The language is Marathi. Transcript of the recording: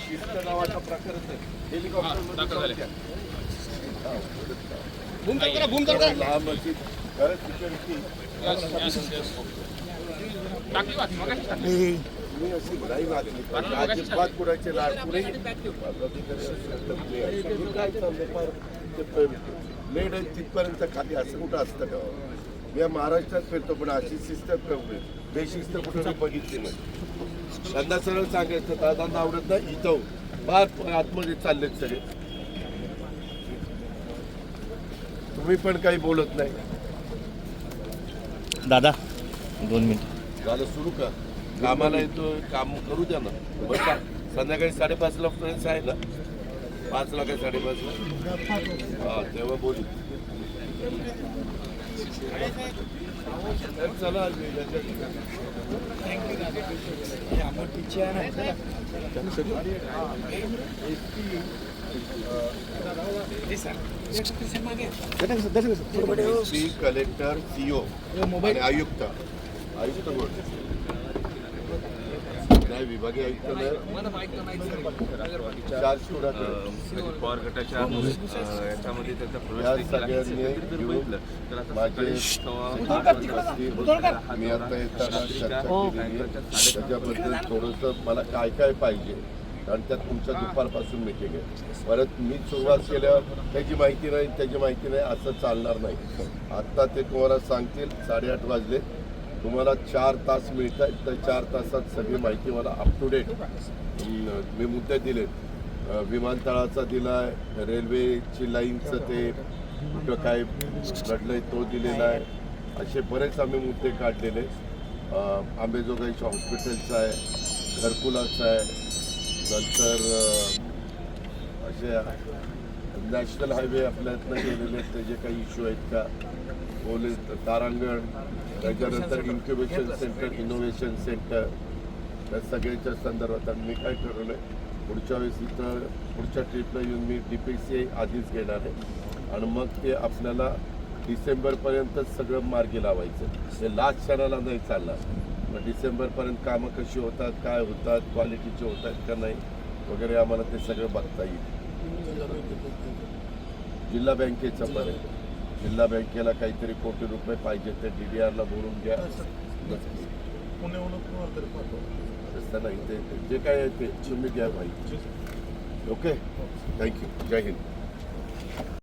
शिस्त नावाचा प्रकार हेलिकॉप्टर लहान मशीद खरंच security. मी अशी नाही वागली पाहिजे. अजिबात कुणाचे लाड पुढे काय फार लेड आहे तिथपर्यंत खाली असं कुठं असतं का? या महाराष्ट्रात फिरतो पण अशी शिस्त कमी बेशिस्त कुठं मी बघितली नाही. त्यांना सरळ सांगायचं दादांना आवडत नाही इथं फार आतमध्ये चाललेत सगळे. तुम्ही पण काही बोलत नाही. दादा दोन मिनिट. झालं सुरू का कामाला येतो काम करू द्या ना. बरं का? संध्याकाळी साडेपाचला फ्रेंड्स आहे ना? पाचला काय साडेपाचला हा तेव्हा बोलू. कलेक्टर सीओ आणि आयुक्त आयुक्त कोण नाही विभागीय आयुक्त नाही चार शिवरात्र म्हणजे पवार गटाच्या याच्यामध्ये त्याचा प्रवेश बघितलं. तर आता वाजता मी आता येताना त्याच्याबद्दल थोडंसं मला काय काय पाहिजे कारण त्यात तुमच्या दुपारपासून मिटिंग आहे. परत मी सुरुवात केल्यावर त्याची माहिती नाही त्याची माहिती नाही असं चालणार नाही. आत्ता ते तुम्हाला सांगतील साडेआठ वाजले. तुम्हाला चार तास मिळत आहेत तर चार तासात सगळी माहिती मला अप टू डेट मी मुद्दे दिलेत. विमानतळाचा दिला आहे रेल्वेची लाईनचं ते कुठं काय घडलंय तो दिलेला आहे. असे बरेच आम्ही मुद्दे काढलेले. आंबेजोगाईच्या हॉस्पिटलचा आहे घरकुलाचा आहे नंतर असे नॅशनल हायवे आपल्यातनं गेलेले आहेत, त्याचे काही इश्यू आहेत का? पोलीस तारांगण त्याच्यानंतर इन्क्युबेशन सेंटर इनोव्हेशन सेंटर त्या सगळ्याच्या संदर्भात आणि मी काय ठरवलं पुढच्या वेळेस इथं पुढच्या ट्रिपला येऊन मी डी पी सी आधीच घेणार आहे. आणि मग ते आपल्याला डिसेंबरपर्यंतच सगळं मार्गी लावायचं. हे लास्ट क्षणाला नाही चालणार. मग डिसेंबरपर्यंत कामं कशी होतात काय होतात क्वालिटीचे होतात का नाही वगैरे आम्हाला ते सगळं बघता येईल. जिल्हा बँकेचं पण जिल्हा बँकेला काहीतरी कोटी रुपये पाहिजे ते डी डी आरला बोलून घ्या. तसं नाही ते जे काय आहे ते तुम्ही घ्या माहिती ओके? थँक्यू जय हिंद.